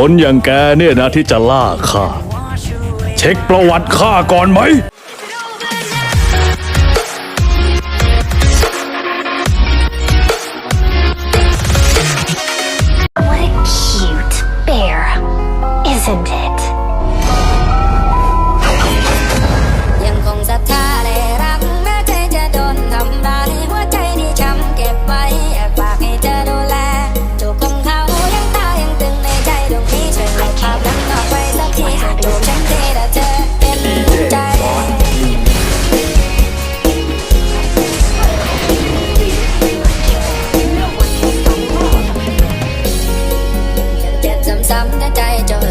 คนอย่างแกเนี่ยนะที่จะล่าข้า เช็คประวัติข้าก่อนไหม What a cute bear, isn't? a.